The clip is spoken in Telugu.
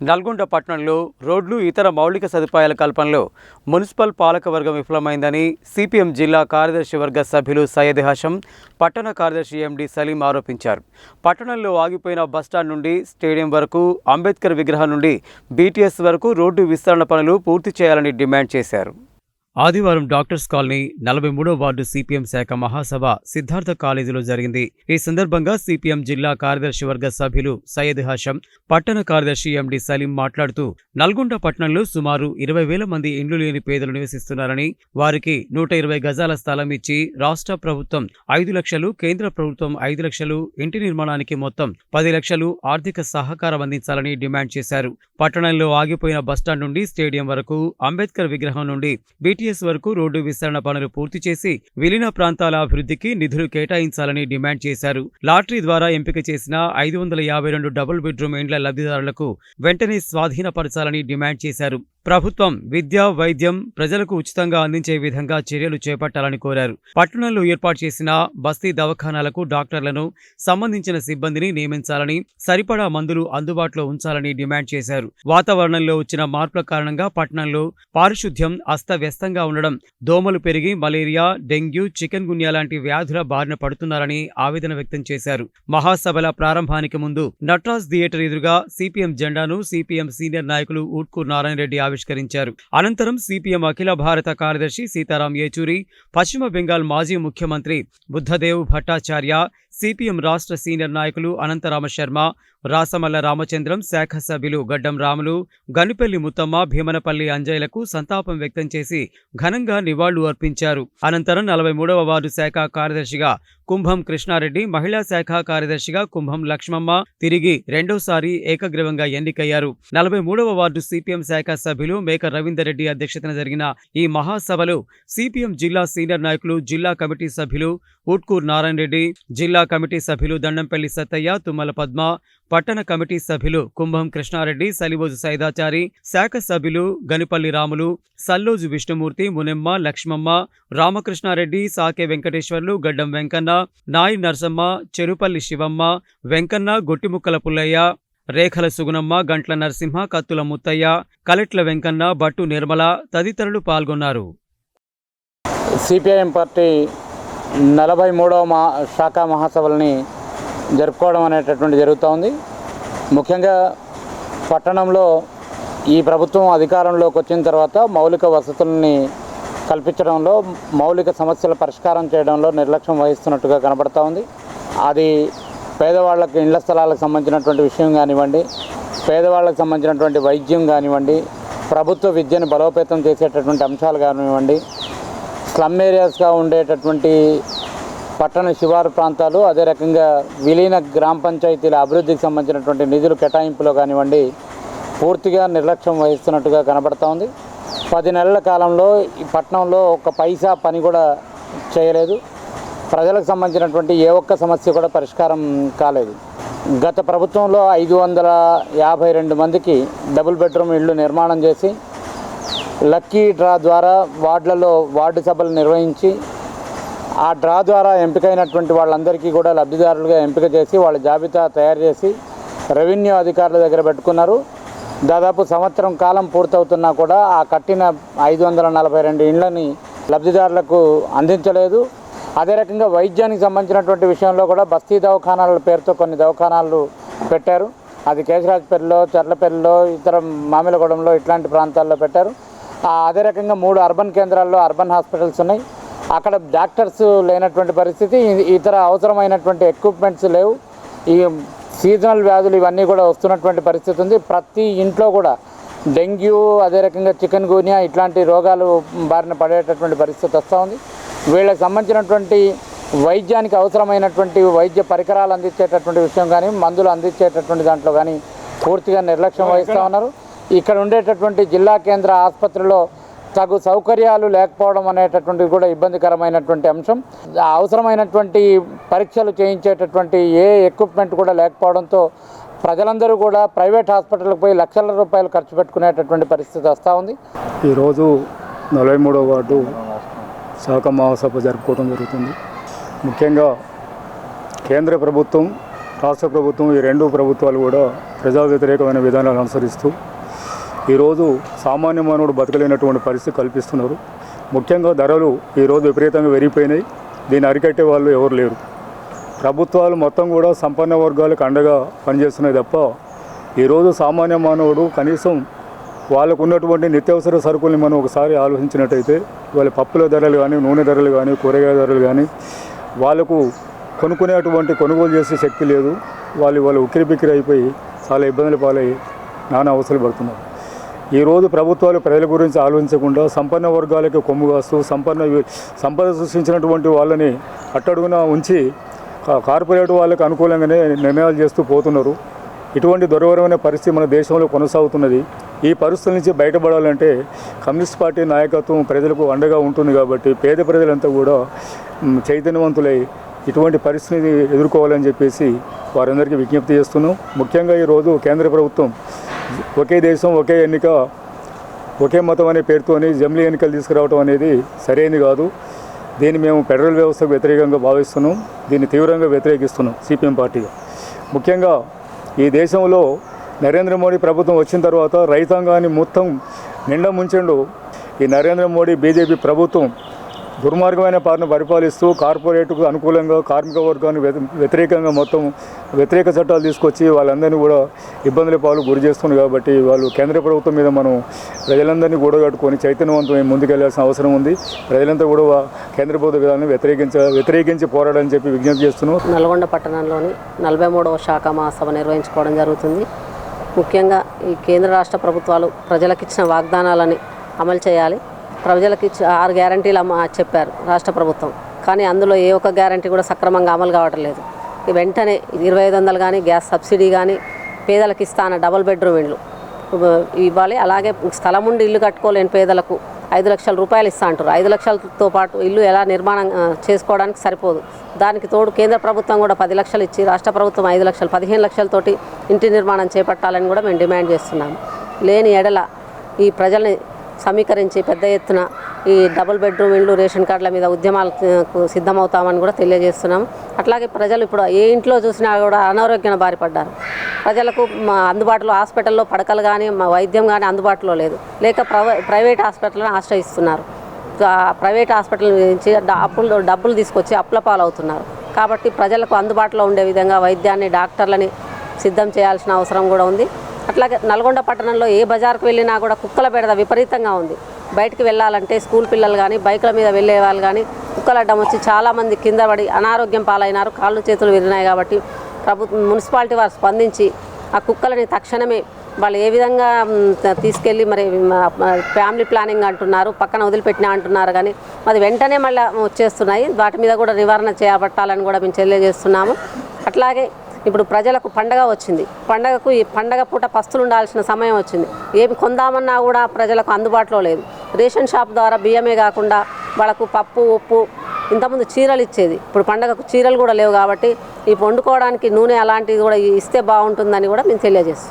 నల్గొండ పట్టణంలో రోడ్లు ఇతర మౌలిక సదుపాయాల కల్పనలో మున్సిపల్ పాలకవర్గం విఫలమైందని సిపిఎం జిల్లా కార్యదర్శి వర్గ సభ్యులు సయ్యద్ హషం పట్టణ కార్యదర్శి ఎండి సలీం ఆరోపించారు. పట్టణంలో ఆగిపోయిన బస్టాండ్ నుండి స్టేడియం వరకు అంబేద్కర్ విగ్రహం నుండి బీటీఎస్ వరకు రోడ్డు విస్తరణ పనులు పూర్తి చేయాలని డిమాండ్ చేశారు. ఆదివారం డాక్టర్స్ కాలనీ నలభై మూడో వార్డు సిపిఎం శాఖ మహాసభ సిద్ధార్థ కాలేజీలో జరిగింది. ఈ సందర్భంగా సిపిఎం జిల్లా కార్యదర్శి వర్గ సభ్యులు సయ్యద్ హాషం పట్టణ కార్యదర్శి ఎండి సలీం మాట్లాడుతూ నల్గొండ పట్టణంలో సుమారు ఇరవై వేల మంది ఇండ్లు లేని పేదలు నివసిస్తున్నారని వారికి నూట ఇరవై గజాల స్థలం ఇచ్చి రాష్ట్ర ప్రభుత్వం ఐదు లక్షలు కేంద్ర ప్రభుత్వం ఐదు లక్షలు ఇంటి నిర్మాణానికి మొత్తం పది లక్షలు ఆర్థిక సహకారం అందించాలని డిమాండ్ చేశారు. పట్టణంలో ఆగిపోయిన బస్టాండ్ నుండి స్టేడియం వరకు అంబేద్కర్ విగ్రహం నుండి బీటీఎస్ వరకు రోడ్డు విస్తరణ పనులు పూర్తి చేసి విలీన ప్రాంతాల అభివృద్ధికి నిధులు కేటాయించాలని డిమాండ్ చేశారు. లాటరీ ద్వారా ఎంపిక చేసిన ఐదు వందల యాభై రెండు డబుల్ బెడ్రూమ్ ఇండ్ల లబ్ధిదారులకు వెంటనే స్వాధీనపరచాలని డిమాండ్ చేశారు. ప్రభుత్వం విద్య వైద్యం ప్రజలకు ఉచితంగా అందించే విధంగా చర్యలు చేపట్టాలని కోరారు. పట్టణంలో ఏర్పాటు చేసిన బస్తీ దవాఖానాలకు డాక్టర్లను సంబంధించిన సిబ్బందిని నియమించాలని సరిపడా మందులు అందుబాటులో ఉంచాలని డిమాండ్ చేశారు. వాతావరణంలో వచ్చిన మార్పుల కారణంగా పట్టణంలో పారిశుద్ధ్యం అస్తవ్యస్తంగా ఉండడం దోమలు పెరిగి మలేరియా డెంగ్యూ చికెన్ గున్యా లాంటి వ్యాధుల బారిన పడుతున్నారని ఆవేదన వ్యక్తం చేశారు. మహాసభల ప్రారంభానికి ముందు నట్రాజ్ థియేటర్ ఎదురుగా సిపిఎం జెండాను సిపిఎం సీనియర్ నాయకులు ఊట్కూర్ నారాయణ రెడ్డి ఆవిష్కరించారు. అనంతరం సిపిఎం అఖిల భారత కార్యదర్శి సీతారాం యేచూరి పశ్చిమ బెంగాల్ మాజీ ముఖ్యమంత్రి బుద్ధదేవ్ భట్టాచార్య సిపిఎం రాష్ట్ర సీనియర్ నాయకులు అనంతరామ శర్మ రాసమల్ల రామచంద్రం శాఖ సభ్యులు గడ్డం రాములు గనుపెల్లి ముత్తమ్మ భీమనపల్లి అంజయ్యలకు సంతాపం వ్యక్తం చేసి ఘనంగా నివాళులు అర్పించారు. అనంతరం నలభై మూడవ వార్డు శాఖ కార్యదర్శిగా కుంభం కృష్ణారెడ్డి మహిళా శాఖ కార్యదర్శిగా కుంభం లక్ష్మమ్మ తిరిగి రెండోసారి ఏకగ్రీవంగా ఎన్నికయ్యారు. నలభై మూడవ వార్డు సిపిఎం శాఖ సభ్యులు మేక రవీందర్ రెడ్డి అధ్యక్షతన జరిగిన ఈ మహాసభలో సిపిఎం జిల్లా సీనియర్ నాయకులు జిల్లా కమిటీ సభ్యులు ఉట్కూర్ నారాయణ రెడ్డి జిల్లా కమిటీ సభ్యులు దండంపల్లి సత్తయ్య తుమ్మల పద్మ పట్టణ కమిటీ సభ్యులు కుంభం కృష్ణారెడ్డి సలిబోజు సైదాచారి శాఖ సభ్యులు గనిపల్లి రాములు సల్లోజు విష్ణుమూర్తి మునెమ్మ లక్ష్మమ్మ రామకృష్ణారెడ్డి సాకే వెంకటేశ్వర్లు గడ్డం వెంకన్న నాయి నర్సమ్మ చెరుపల్లి శివమ్మ వెంకన్న గొట్టిముక్కల పుల్లయ్య రేఖల సుగుణమ్మ గంట్ల నరసింహ కత్తుల ముత్తయ్య కలెట్ల వెంకన్న బట్టు నిర్మల తదితరులు పాల్గొన్నారు. సిపిఐఎం పార్టీ నలభై మూడవ మా శాఖ మహాసభలని జరుపుకోవడం అనేటటువంటి జరుగుతూ ఉంది. ముఖ్యంగా పట్టణంలో ఈ ప్రభుత్వం అధికారంలోకి వచ్చిన తర్వాత మౌలిక వసతుల్ని కల్పించడంలో మౌలిక సమస్యల పరిష్కారం చేయడంలో నిర్లక్ష్యం వహిస్తున్నట్టుగా కనబడతా ఉంది. అది పేదవాళ్ళకి ఇళ్ళ స్థలాలకు సంబంధించినటువంటి విషయం కానివ్వండి పేదవాళ్ళకి సంబంధించినటువంటి వైద్యం కానివ్వండి ప్రభుత్వ విద్యను బలోపేతం చేసేటటువంటి అంశాలు కానివ్వండి స్లమ్ ఏరియాస్గా ఉండేటటువంటి పట్టణ శివారు ప్రాంతాలు అదే రకంగా విలీన గ్రామ పంచాయతీల అభివృద్ధికి సంబంధించినటువంటి నిధులు కేటాయింపులో కానివ్వండి పూర్తిగా నిర్లక్ష్యం వహిస్తున్నట్టుగా కనబడతా ఉంది. పది నెలల కాలంలో ఈ పట్టణంలో ఒక పైసా పని కూడా చేయలేదు. ప్రజలకు సంబంధించినటువంటి ఏ ఒక్క సమస్య కూడా పరిష్కారం కాలేదు. గత ప్రభుత్వంలో ఐదు వందల యాభై రెండు మందికి డబుల్ బెడ్రూమ్ ఇళ్ళు నిర్మాణం చేసి లక్కీ డ్రా ద్వారా వార్డులలో వార్డు సభలు నిర్వహించి ఆ డ్రా ద్వారా ఎంపికైనటువంటి వాళ్ళందరికీ కూడా లబ్ధిదారులుగా ఎంపిక చేసి వాళ్ళ జాబితా తయారు చేసి రెవెన్యూ అధికారుల దగ్గర పెట్టుకున్నారు. దాదాపు సంవత్సరం కాలం పూర్తవుతున్నా కూడా ఆ కట్టిన ఐదు వందల నలభై రెండు ఇండ్లని లబ్ధిదారులకు అందించలేదు. అదే రకంగా వైద్యానికి సంబంధించినటువంటి విషయంలో కూడా బస్తీ దవాఖానాల పేరుతో కొన్ని దవాఖానాలు పెట్టారు. అది కేశరాజపల్లిలో చర్లపల్లిలో ఇతర మామిలగూడెంలో ఇట్లాంటి ప్రాంతాల్లో పెట్టారు. అదే రకంగా మూడు అర్బన్ కేంద్రాల్లో అర్బన్ హాస్పిటల్స్ ఉన్నాయి. అక్కడ డాక్టర్స్ లేనటువంటి పరిస్థితి ఇతర అవసరమైనటువంటి ఎక్విప్మెంట్స్ లేవు. ఈ సీజనల్ వ్యాధులు ఇవన్నీ కూడా వస్తున్నటువంటి పరిస్థితి ఉంది. ప్రతి ఇంట్లో కూడా డెంగ్యూ అదే రకంగా చికెన్ గూనియా ఇట్లాంటి రోగాలు బారిన పడేటటువంటి పరిస్థితి వస్తూ ఉంది. వీళ్ళకి సంబంధించినటువంటి వైద్యానికి అవసరమైనటువంటి వైద్య పరికరాలు అందించేటటువంటి విషయం కానీ మందులు అందించేటటువంటి దాంట్లో కానీ పూర్తిగా నిర్లక్ష్యం వహిస్తూ ఉన్నారు. ఇక్కడ ఉండేటటువంటి జిల్లా కేంద్ర ఆసుపత్రిలో తగు సౌకర్యాలు లేకపోవడం అనేటటువంటిది కూడా ఇబ్బందికరమైనటువంటి అంశం. అవసరమైనటువంటి పరీక్షలు చేయించేటటువంటి ఏ ఎక్విప్మెంట్ కూడా లేకపోవడంతో ప్రజలందరూ కూడా ప్రైవేట్ హాస్పిటల్కి పోయి లక్షల రూపాయలు ఖర్చు పెట్టుకునేటటువంటి పరిస్థితి వస్తూ ఉంది. ఈరోజు నలభై మూడవ వార్డు శాఖ మహాసభ జరుపుకోవడం జరుగుతుంది. ముఖ్యంగా కేంద్ర ప్రభుత్వం రాష్ట్ర ప్రభుత్వం ఈ రెండు ప్రభుత్వాలు కూడా ప్రజా వ్యతిరేకమైన విధానాలు అనుసరిస్తూ ఈరోజు సామాన్య మానవుడు బతకలేనటువంటి పరిస్థితి కల్పిస్తున్నారు. ముఖ్యంగా ధరలు ఈరోజు విపరీతంగా పెరిగిపోయినాయి. దీన్ని అరికట్టే వాళ్ళు ఎవరు లేరు. ప్రభుత్వాలు మొత్తం కూడా సంపన్న వర్గాలకు అండగా పనిచేస్తున్నాయి తప్ప ఈరోజు సామాన్య మానవుడు కనీసం వాళ్ళకు ఉన్నటువంటి నిత్యావసర సరుకుల్ని మనం ఒకసారి ఆలోచించినట్టయితే వాళ్ళ పప్పుల ధరలు కానీ నూనె ధరలు కానీ కూరగాయల ధరలు కానీ వాళ్ళకు కొనుక్కునేటువంటి కొనుగోలు చేసే శక్తి లేదు. వాళ్ళు వాళ్ళు ఉక్కిరి బిక్కిరి అయిపోయి చాలా ఇబ్బందులు పాలై నానా అవసరం పడుతున్నారు. ఈరోజు ప్రభుత్వాలు ప్రజల గురించి ఆలోచించకుండా సంపన్న వర్గాలకు కొమ్ము కాస్తూ సంపన్న సంపద సృష్టించినటువంటి వాళ్ళని అట్టడుగున ఉంచి కార్పొరేట్ వాళ్ళకి అనుకూలంగానే నిర్ణయాలు చేస్తూ పోతున్నారు. ఇటువంటి దుర్భరమైన పరిస్థితి మన దేశంలో కొనసాగుతున్నది. ఈ పరిస్థితుల నుంచి బయటపడాలంటే కమ్యూనిస్ట్ పార్టీ నాయకత్వం ప్రజలకు అండగా ఉంటుంది కాబట్టి పేద ప్రజలంతా కూడా చైతన్యవంతులై ఇటువంటి పరిస్థితిని ఎదుర్కోవాలని చెప్పేసి వారందరికీ విజ్ఞప్తి చేస్తున్నాం. ముఖ్యంగా ఈరోజు కేంద్ర ప్రభుత్వం ఒకే దేశం ఒకే ఎన్నిక ఒకే మతం అనే పేరుతోని జమిలీ ఎన్నికలు తీసుకురావడం అనేది సరైనది కాదు. దీన్ని మేము ఫెడరల్ వ్యవస్థకు వ్యతిరేకంగా భావిస్తున్నాం. దీన్ని తీవ్రంగా వ్యతిరేకిస్తున్నాం సిపిఎం పార్టీగా. ముఖ్యంగా ఈ దేశంలో నరేంద్ర మోడీ ప్రభుత్వం వచ్చిన తర్వాత రైతాంగాన్ని మొత్తం నిండా ముంచండు. ఈ నరేంద్ర మోడీ బీజేపీ ప్రభుత్వం దుర్మార్గమైన పాలన పరిపాలిస్తూ కార్పొరేట్కు అనుకూలంగా కార్మిక వర్గాన్ని వ్యతి- వ్యతిరేకంగా మొత్తం వ్యతిరేక చట్టాలు తీసుకొచ్చి వాళ్ళందరినీ కూడా ఇబ్బందుల పాలు గురి చేస్తుంది కాబట్టి వాళ్ళు కేంద్ర ప్రభుత్వం మీద మనం ప్రజలందరినీ కూడగట్టుకొని చైతన్యవంతం ముందుకెళ్ళాల్సిన అవసరం ఉంది. ప్రజలంతా కూడా కేంద్ర ప్రభుత్వ విధానాన్ని వ్యతిరేకించ వ్యతిరేకించి పోరాడని చెప్పి విజ్ఞప్తి చేస్తున్నాం. నల్గొండ పట్టణంలోని నలభై మూడవ శాఖ మహాసభ నిర్వహించుకోవడం జరుగుతుంది. ముఖ్యంగా ఈ కేంద్ర రాష్ట్ర ప్రభుత్వాలు ప్రజలకు ఇచ్చిన వాగ్దానాలని అమలు చేయాలి. ప్రజలకు ఇచ్చి ఆరు గ్యారంటీలు అమ్మ చెప్పారు రాష్ట్ర ప్రభుత్వం. కానీ అందులో ఏ ఒక్క గ్యారంటీ కూడా సక్రమంగా అమలు కావట్లేదు వెంటనే ఇరవై ఐదు వందలు కానీ గ్యాస్ సబ్సిడీ కానీ పేదలకు ఇస్తాన డబుల్ బెడ్రూమ్ ఇండ్లు ఇవ్వాలి. అలాగే స్థలం ఉండి ఇల్లు కట్టుకోలేని పేదలకు ఐదు లక్షల రూపాయలు ఇస్తా అంటారు ఐదు లక్షలతో పాటు ఇల్లు ఎలా నిర్మాణం చేసుకోవడానికి సరిపోదు. దానికి తోడు కేంద్ర ప్రభుత్వం కూడా పది లక్షలు ఇచ్చి రాష్ట్ర ప్రభుత్వం ఐదు లక్షలు పదిహేను లక్షలతోటి ఇంటి నిర్మాణం చేపట్టాలని కూడా మేము డిమాండ్ చేస్తున్నాము. లేని ఎడల ఈ ప్రజల్ని సమీకరించి పెద్ద ఎత్తున ఈ డబుల్ బెడ్రూమ్ ఇండ్లు రేషన్ కార్డుల మీద ఉద్యమాలకు సిద్ధమవుతామని కూడా తెలియజేస్తున్నాం. అట్లాగే ప్రజలు ఇప్పుడు ఏ ఇంట్లో చూసినా కూడా అనారోగ్యం బారిపడ్డారు. ప్రజలకు మా అందుబాటులో హాస్పిటల్లో పడకలు కానీ మా వైద్యం కానీ అందుబాటులో లేదు. లేక ప్రైవేట్ హాస్పిటల్ని ఆశ్రయిస్తున్నారు. ఆ ప్రైవేట్ హాస్పిటల్ నుంచి అప్పులు డబ్బులు తీసుకొచ్చి అప్పుల పాలవుతున్నారు. కాబట్టి ప్రజలకు అందుబాటులో ఉండే విధంగా వైద్యాన్ని డాక్టర్లని సిద్ధం చేయాల్సిన అవసరం కూడా ఉంది. అట్లాగే నల్గొండ పట్టణంలో ఏ బజార్కు వెళ్ళినా కూడా కుక్కల బెడద విపరీతంగా ఉంది. బయటకు వెళ్ళాలంటే స్కూల్ పిల్లలు కానీ బైకుల మీద వెళ్ళే వాళ్ళు కానీ కుక్కల అడ్డం వచ్చి చాలామంది కింద పడి అనారోగ్యం పాలైనారు. కాళ్ళు చేతులు విరినాయి కాబట్టి ప్రభుత్వం మున్సిపాలిటీ వారు స్పందించి ఆ కుక్కలని తక్షణమే వాళ్ళు ఏ విధంగా తీసుకెళ్ళి మరి ఫ్యామిలీ ప్లానింగ్ అంటున్నారు పక్కన వదిలిపెట్టినా అంటున్నారు కానీ అది వెంటనే మళ్ళీ వచ్చేస్తున్నాయి. వాటి మీద కూడా నివారణ చేపట్టాలని కూడా మేము తెలియజేస్తున్నాము. అట్లాగే ఇప్పుడు ప్రజలకు పండగ వచ్చింది. పండగకు ఈ పండగ పూట పస్తులు ఉండాల్సిన సమయం వచ్చింది. ఏమి కొందామన్నా కూడా ప్రజలకు అందుబాటులో లేదు. రేషన్ షాప్ ద్వారా బియ్యమే కాకుండా వాళ్ళకు పప్పు ఉప్పు ఇంతకుముందు చీరలు ఇచ్చేది. ఇప్పుడు పండగకు చీరలు కూడా లేవు కాబట్టి ఇప్పుడు వండుకోవడానికి నూనె అలాంటివి కూడా ఇస్తే బాగుంటుందని కూడా మేము తెలియజేస్తాం